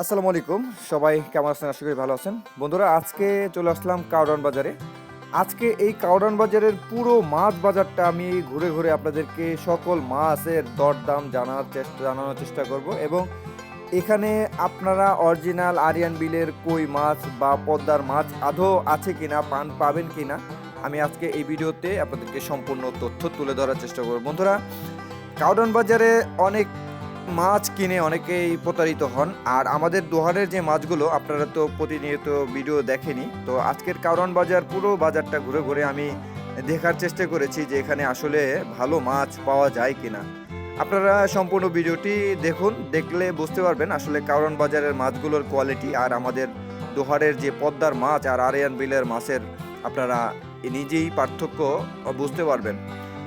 আসসালামু আলাইকুম। সবাই কেমন আছেন? আশা করি ভালো আছেন। বন্ধুরা, আজকে চলে আসলাম কাউডান বাজারে। আজকে এই কাউডান বাজারের পুরো মাছ বাজারটা আমি ঘুরে ঘুরে আপনাদেরকে সকল মাছের দরদাম জানার চেষ্টা, জানানোর চেষ্টা করব এবং এখানে আপনারা অরিজিনাল আরিয়ান বিলের কই মাছ বা পদ্মার মাছ আদৌ আছে কিনা, পান পাবেন কিনা আমি আজকে এই ভিডিওতে আপনাদেরকে সম্পূর্ণ তথ্য তুলে ধরার চেষ্টা করব। বন্ধুরা, কাউডান বাজারে অনেক মাছ কিনে অনেকেই প্রতারিত হন, আর আমাদের দোহারের যে মাছগুলো, আপনারা তো প্রতিনিয়ত ভিডিও দেখেনি তো আজকের কারণ বাজার পুরো বাজারটা ঘুরে ঘুরে আমি দেখার চেষ্টা করেছি যে এখানে আসলে ভালো মাছ পাওয়া যায় কিনা। আপনারা সম্পূর্ণ ভিডিওটি দেখুন, দেখলে বুঝতে পারবেন আসলে কারণ বাজারের মাছগুলোর কোয়ালিটি আর আমাদের দোহারের যে পদ্মার মাছ আর আরিয়ান বিলের মাছের আপনারা নিজেই পার্থক্য বুঝতে পারবেন।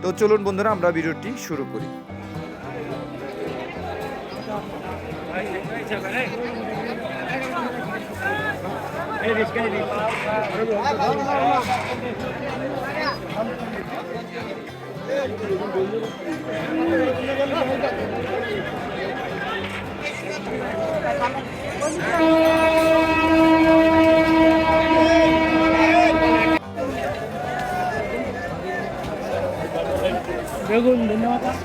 তো চলুন বন্ধুরা আমরা ভিডিওটি শুরু করি। বেগুন ধন্যবাদ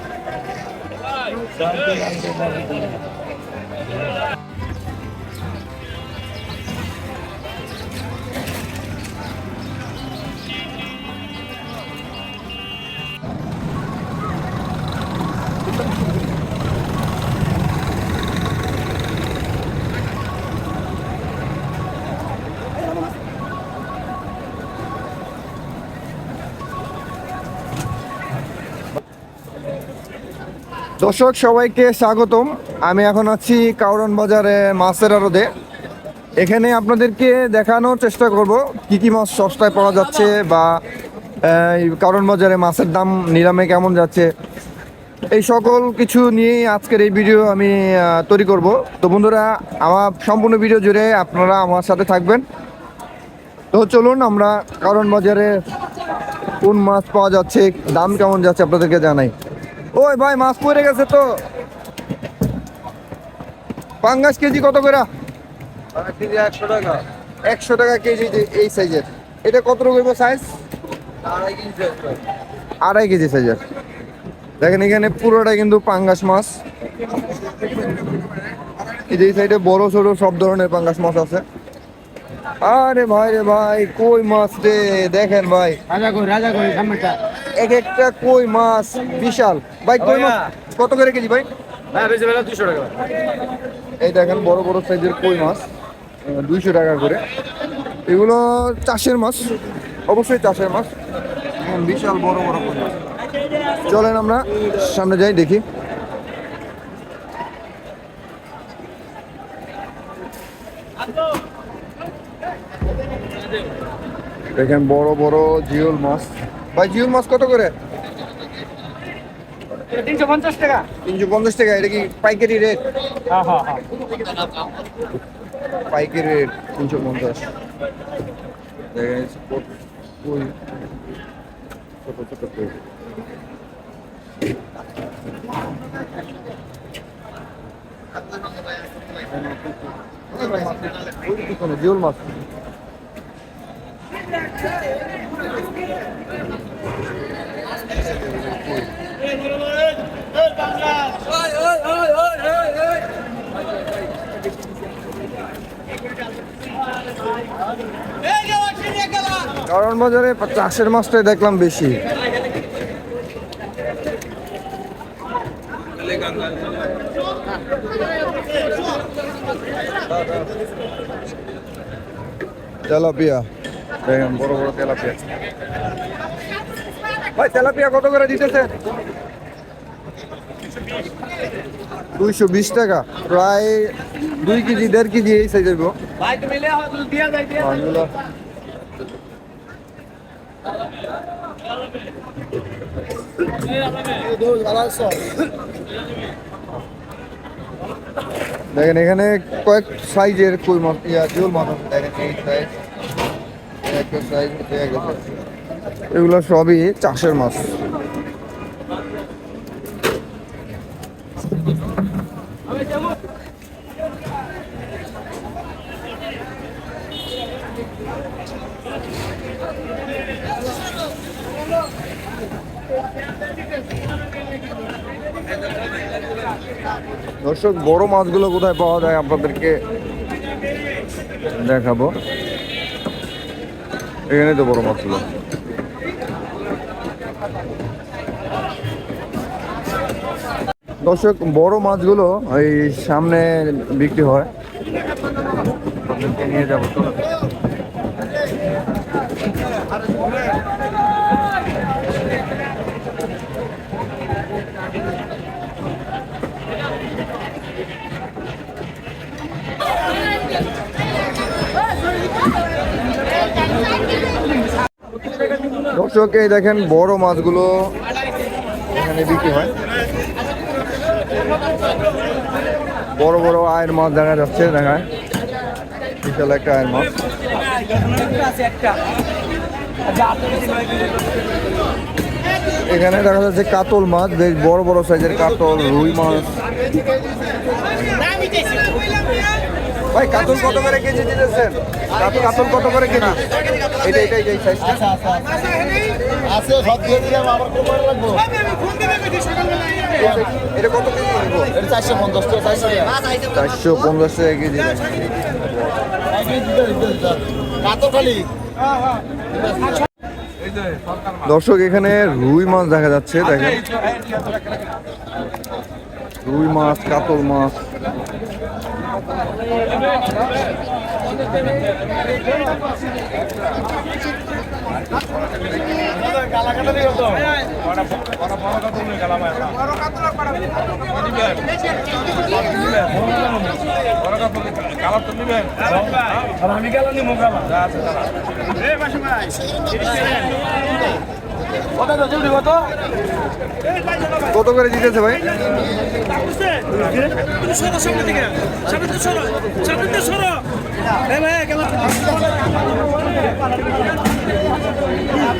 দর্শক, সবাইকে স্বাগতম। আমি এখন আছি কাউরন বাজারে মাছের আড়তে। এখানে আপনাদেরকে দেখানোর চেষ্টা করব কি কি মাছ সস্তায় পাওয়া যাচ্ছে বা কাউরন বাজারে মাছের দাম নিলামে কেমন যাচ্ছে। এই সকল কিছু নিয়েই আজকের এই ভিডিও আমি তৈরি করব। তো বন্ধুরা, আমার সম্পূর্ণ ভিডিও জুড়ে আপনারা আমার সাথে থাকবেন। তো চলুন আমরা কারণ বাজারে কোন মাছ পাওয়া যাচ্ছে, দাম কেমন যাচ্ছে আপনাদেরকে জানাই। ওই ভাই, মাছ পড়ে গেছে তো। পাঙ্গাস কেজি কত করে? একশো টাকা কেজি এই সাইজের। এটা কত রকম সাইজ আড়াই কেজি আড়াই কেজি সাইজের। দেখেন এখানে পুরোটা কিন্তু পাঙ্গাস মাছ। এই যে এই সাইডে বড়, ছোট সব ধরনের পাঙ্গাস মাছ আছে। আরে ভাই রে ভাই, কই মাছ রে? দেখেন ভাই। রাজা কই রাজা কই সামনেটা এক একটা কই মাছ বিশাল। ভাই কই মাছ? কত করে কেজি ভাই? দুশো টাকা। এই দেখেন বড় বড় সাইজের কই মাছ। দুইশো টাকা করে। এগুলো চাষের মাছ। অবশ্যই চাষের মাছ। বিশাল বড় বড় কই মাছ। চলেন আমরা সামনে যাই দেখি। দেখেন বড় বড় জিওল মাছ। ভাই জিওল মাছ কত করে? তিনশো পঞ্চাশ টাকা। তিনশো পঞ্চাশ টাকা এটা কি পাইকারি রেট হ্যাঁ হ্যাঁ হ্যাঁ। পাইকারি রেট তিনশো পঞ্চাশ। দেখেন ছোট ছোট কই? জিওল মাছ? কারণ বাজারে চাষের মাছটাই দেখলাম বেশি। তেলাপিয়া। দেখেন বড় বড় তেলাপিয়া। ভাই তেলাপিয়া কত করে দিতেছে? দুইশো বিশ টাকা। প্রায় দুই কেজি দেড় কেজি এই সাইজের গো। দেখেন এখানে কয়েক সাইজের কই মাছ ইয়া জিওল মাছ দেখেন এই সাইজ একটা সাইজ দেয়া গেছে এগুলো সবই চাষের মাছ। দর্শক বড় মাছগুলো কোথায় পাওয়া যায় আপনাদেরকে দেখাবো। এখানে তো বড় মাছ দর্শক বড় মাছগুলো এই সামনে বিক্রি হয়। নিয়ে যাব দর্শক, এই দেখেন বড় মাছগুলো এখানে বিক্রি হয়। বড় বড় আয়ের মাছ দেখা যাচ্ছে, দেখায়। বিশাল একটা আয়ের মাছ। এখানে দেখা যাচ্ছে কাতল মাছ, বেশ বড় বড় সাইজের কাতল, রুই মাছ। ভাই কাতল কত করে কেজি দিতেছেন? কাতল কত করে কেজি? এটা এটা এই সাইজটা আছে সব দিয়ে দিলাম আবার কোপার লাগবো? এটা কত কেজি এটা পঞ্চাশ টাকা চারশো চারশো পঞ্চাশ টাকা কেজি। কাতো খালি। দর্শক এখানে রুই মাছ দেখা যাচ্ছে দেখেন। রুই মাছ কাতল মাছ। আমি গেলাম নি মোকালা কত করে দিতেছে ভাই?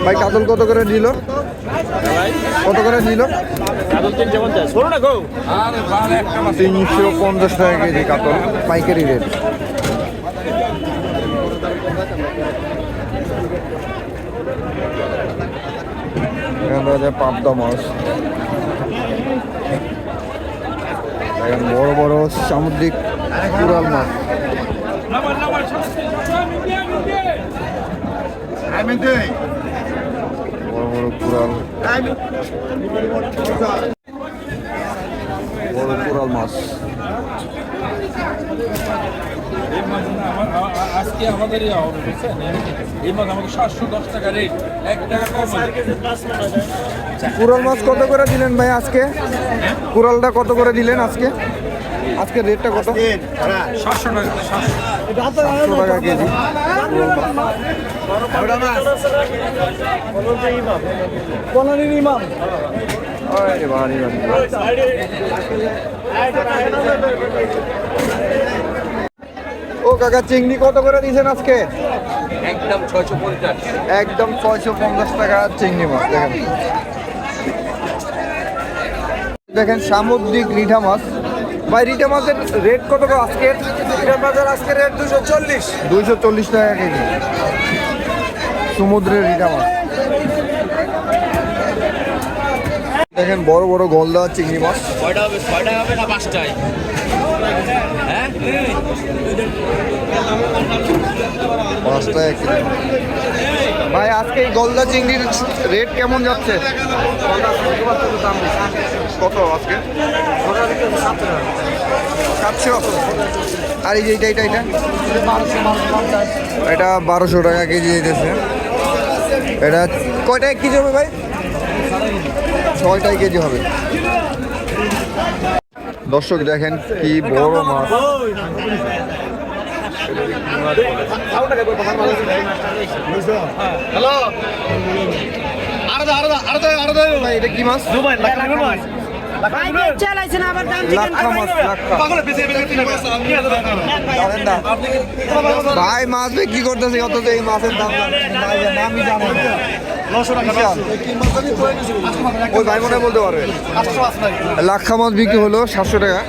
ভাই, কাতল কত করে নিল? কত করে নিল? তিনশো পঞ্চাশ টাকা কেজি কাতল, পাইকারি রেট। এখানে দেখা যায় পাবদা মাছ। এখানে বড় বড় সামুদ্রিক কুড়াল মাছ। বড় বড় কুড়াল বড় কুড়াল মাছ এই মাছ না আমার আ- আ- আজকে আমাদের ইয়া হবে বুঝছেন এই মাছ আমাদের সাতশো দশ টাকা রেট এক টাকা কম আছে। মাছ কত করে দিলেন ভাই আজকে? কুড়ালটা কত করে দিলেন আজকে? আজকে রেটটা কত? সাতশো টাকা সাতশো। টাকা কেজি। ইমাম। আরে বাড়ি বাড়ি ও কাকা চিংড়ি কত করে দিয়েছেন আজকে? একদম ছয়শো পঞ্চাশ। একদম ছয়শো পঞ্চাশ টাকা চিংড়ি মাছ দেখেন। দেখেন সামুদ্রিক রিঠা মাছ। ভাই রিঠা মাছের রেট কত আজকে রিঠা মাছের আজকে রেট দুশো চল্লিশ। দুইশো চল্লিশ টাকা কেজি। সমুদ্রের রিঠা মাছ। দেখেন বড় বড় গলদা চিংড়ি মাছ। কয়টা হবে? ছয়টা হবে না পাঁচটায়? হ্যাঁ। ভাই আজকে এই গলদা চিংড়ির রেট কেমন যাচ্ছে? কত আজকে? সাতশো। আর এই যে এইটা এটা এটা এটা বারোশো টাকা কেজি দিতেছে এটা কয়টায় কেজি হবে ভাই? ছয়টায় কেজি হবে। দর্শক দেখেন কি বড় মাছ কি মাছ ভাই, মাছ বিক্রি করতেছে, অথচ এই মাছের দাম জানেন না। না। বিশাল। ওই ভাই মনে বলতে পারবে। লাক্ষা মাছ বিক্রি হলো সাতশো টাকা।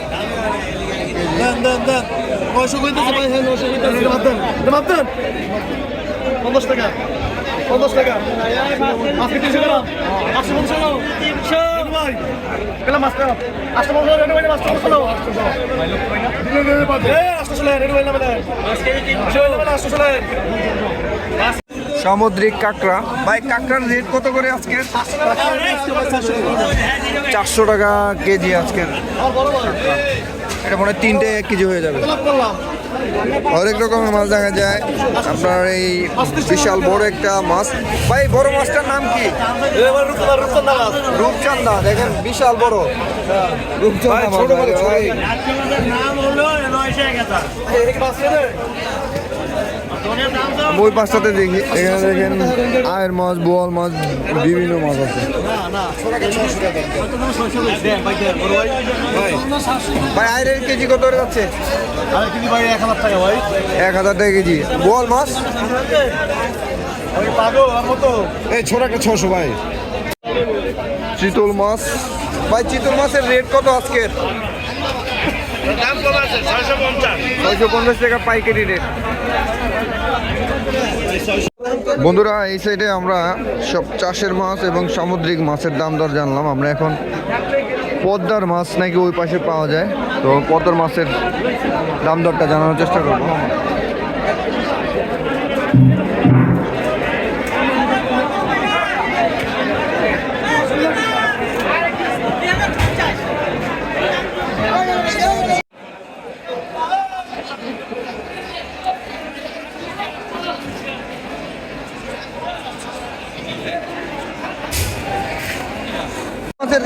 পঞ্চাশ টাকা পঞ্চাশ টাকা। আজকে তিনশো গ্রাম আটশো পঞ্চাশ তিনশো পেলাম মাছ পেলাম আটশো পঞ্চাশ রেডি হইলে মাছটা পঞ্চাশ আটশো চলে রেডি মানে আটশো চলে সামুদ্রিক কাঁকড়া। ভাই কাঁকড়ার রেট কত করে আজকে? চারশো টাকা কেজি আজকের এটা মনে হয় তিনটে এক কেজি হয়ে যাবে। অনেক রকমের মাছ দেখা যায়। আপনার এই বিশাল বড় একটা মাছ। ভাই বড় মাছটার নাম কি? রূপচান্দা দেখেন বিশাল বড়। রূপচান্দা। ওই পাশটাতে দেখি। এখানে দেখেন আয়ের মাছ, বোয়াল মাছ, বিভিন্ন মাছ আছে। ভাই, আয়ের কেজি কত করে যাচ্ছে? এক হাজার টাকা কেজি। বোয়াল মাছ? এই ছোট একটা ছশো, ভাই। চিতল মাছ। ভাই, চিতল মাছের রেট কত আজকের? পঞ্চাশ। পাইকারি রেট। বন্ধুরা, এই সাইডে আমরা সব চাষের মাছ এবং সামুদ্রিক মাছের দাম দর জানলাম। আমরা এখন পদ্মার মাছ নাকি ওই পাশে পাওয়া যায়। তো পদ্মার মাছের দাম দরটা জানানোর চেষ্টা করব।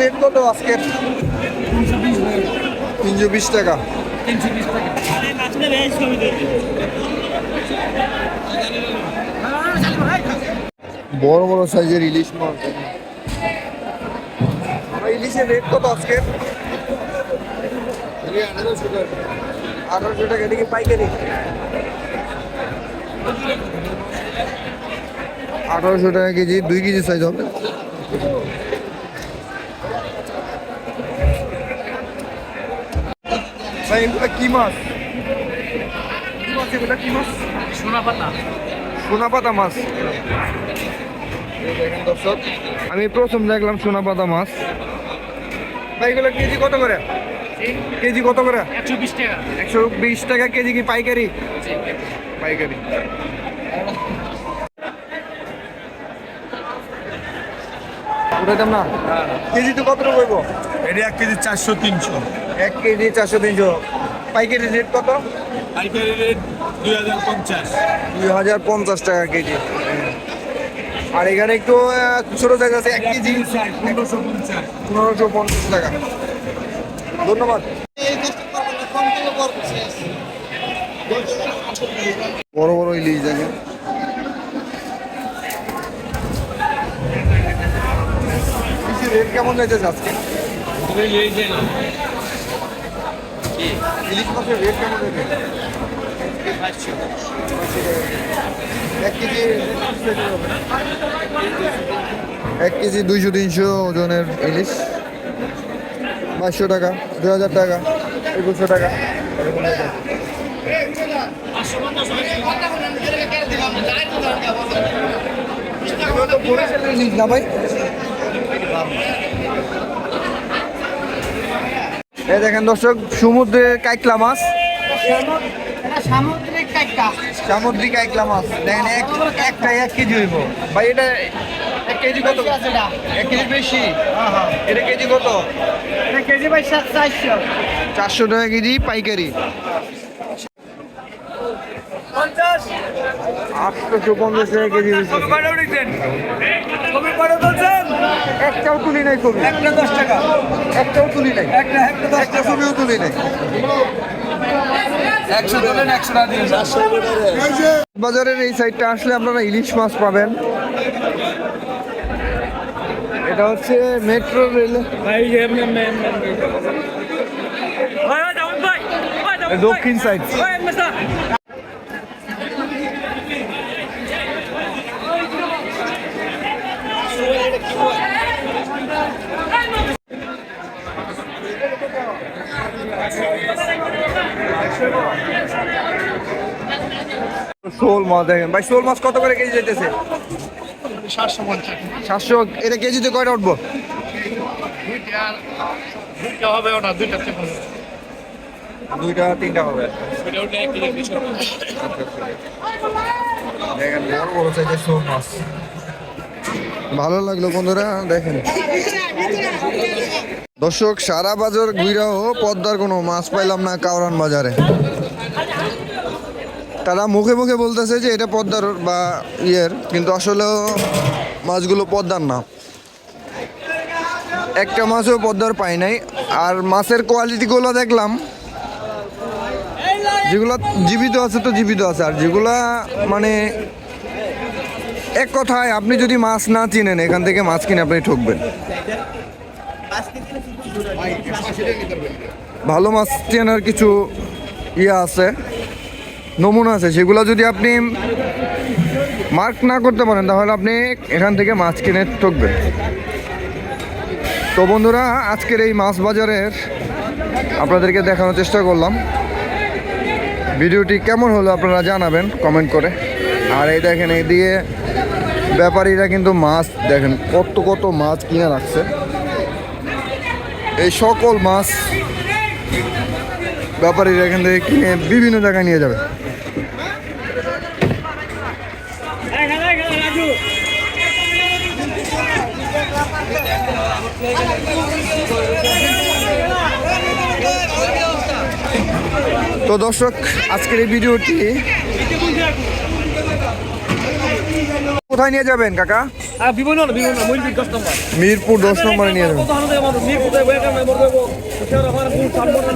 রেট কত আজকের? তিনশো বিশ টাকা। বড় বড় সাইজের ইলিশ মাছ। ইলিশের রেট কত আজকের? আঠারোশো টাকা, এটা পাইকারি? আঠারোশো টাকা কেজি, দুই কেজি সাইজ হবে। ভাই এগুলো কি মাছ? কি মাছ এগুলো? কি মাছ? সোনা পাতা সোনা পাতা মাছ। দেখেন দর্শক আমি প্রথম দেখলাম সোনা পাতা মাছ। ভাই এগুলো কেজি কত করে? কেজি কত করে? একশো বিশ টাকা। একশো বিশ টাকা কেজি কি পাইকারি? পাইকারি। উঠাইতাম না? কেজি তো কত রকম এটা এক কেজি চারশো তিনশো। এক কেজি চারশো তিনশো। পাইকারি রেট কত? পাইকারি রেট দুই হাজার পঞ্চাশ। দুই হাজার পঞ্চাশ টাকা কেজি। আর এখানে একটু ছোট জায়গা আছে এক কেজি পনেরোশো পঞ্চাশ। পনেরোশো পঞ্চাশ টাকা। ধন্যবাদ। বড় বড় ইলিশ দেখেন। রেট কেমন যাচ্ছে আজকে? ইলিশ মাছের রেট কেমন এক কেজি এক কেজি দুইশো তিনশো ওজনের ইলিশ। বাইশশো টাকা দু হাজার টাকা একুশশো টাকা। না ভাই। এই দেখেন দর্শক সমুদ্রের কাইকলা মাছ। সামুদ্রিক কাইকা সামুদ্রিক কাইকলা মাছ। দেখেন এক একটা এক কেজি হইব। ভাই এটা এক কেজি কত? এক কেজি বেশি? এটা কেজি কত? কেজি ভাই চারশো টাকা কেজি পাইকারি। পঞ্চাশ। টাকা কেজি একটাও তুলি নাই একটা দশ টাকা। একটাও তুলি নাই। একটা একটা ছবিও তুলি নাই। বাজারের এই সাইডটা আসলে আপনারা ইলিশ মাছ পাবেন। এটা হচ্ছে মেট্রো রেল। দক্ষিণ যে এমনি এমনি এমনি এমনি। ভাই ভাই দাউন ভাই ভাই দাউন ভাই। দক্ষিণ সাইড ভাই মেসা শোল মাছ দেখেন। ভাই, শোল মাছ কত করে কেজি যেতেছে সাতশো এটা কেজিতে কয়টা উঠবো? হবে ওটা দুইটা দুইটা তিনটা হবে। দেখেন, বড় বড় সাইজের শোল মাছ। ভালো লাগল বন্ধুরা, দেখেন। দর্শক, সারা বাজার ঘুরাও পদ্মার কোনো মাছ পাইলাম না কাউরান বাজারে। তারা মুখে মুখে বলতেছে যে এটা পদ্মার বা ইয়ের, কিন্তু আসলে মাছগুলো পদ্মার না। একটা মাছও পদ্মার পাই নাই। আর মাছের কোয়ালিটিগুলো দেখলাম। যেগুলো জীবিত আছে তো জীবিত আছে। আর যেগুলা মানে এক কথায়, আপনি যদি মাছ না চিনেন, এখান থেকে মাছ কিনে আপনি ঠকবেন। ভালো মাছ চেনার কিছু ইয়ে আছে, নমুনা আছে, সেগুলো যদি আপনি মার্ক না করতে পারেন, তাহলে আপনি এখান থেকে মাছ কিনে ঠকবেন। তো বন্ধুরা, আজকের এই মাছ বাজারের আপনাদেরকে দেখানোর চেষ্টা করলাম। ভিডিওটি কেমন হলো আপনারা জানাবেন কমেন্ট করে। আর এই দেখেন, এই দিয়ে ব্যাপারীরা কিন্তু মাছ দেখেন, কত কত মাছ কিনে রাখছে। এই সকল মাছ ব্যাপারীরা এখান থেকে কিনে বিভিন্ন জায়গায় নিয়ে যাবে। তো দর্শক, আজকের এই ভিডিওটি কোথায় নিয়ে যাবেন কাকা? মিরপুর দশ নম্বরে নিয়ে যাবেন।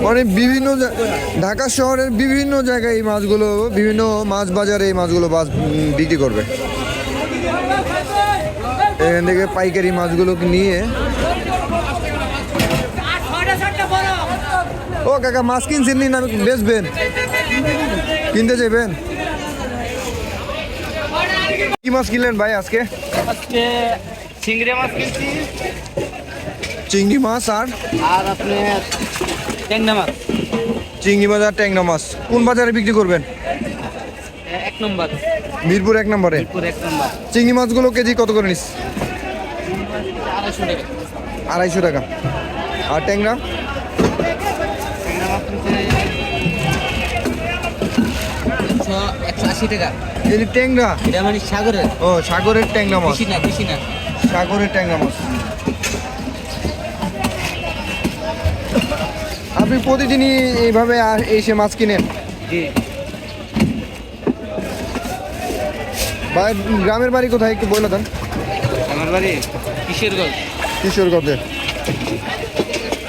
মানে বিভিন্ন ঢাকা শহরের বিভিন্ন জায়গায় এই মাছগুলো বিভিন্ন মাছ বাজারে এই মাছগুলো বিক্রি করবে। এখান থেকে পাইকারি মাছগুলো নিয়ে ও কাকা মাছ কিনছেন নি না? বেচবেন? কিনতে যাবেন? কি মাছ কিনলেন ভাই আজকে? আজকে চিংড়ি মাছ কিনছি। চিংড়ি মাছ আর? আর আপনি ট্যাংরা মাছ। চিংড়ি মাছ আর ট্যাংরা মাছ। কোন বাজারে বিক্রি করবেন? এক নম্বর। মিরপুর এক নম্বরে। পুরো এক নম্বর। চিংড়ি মাছগুলো কেজি কত করে নিস? আড়াইশো টাকা। আড়াইশো টাকা। আর ট্যাংরা? আশি টাকা। এই ট্যাংরা? এটা মানে সাগরের। ও সাগরের ট্যাংরা মাছ। বেশি না বেশি না। সাগরের ট্যাংরা মাছ। আপনি প্রতিদিনই এইভাবে এসে মাছ কিনেন? জি। গ্রামের বাড়ি কোথায় একটু বলে দেন। আমার বাড়ি কিশোরগঞ্জ। কিশোরগঞ্জে।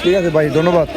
ঠিক আছে ভাই ধন্যবাদ।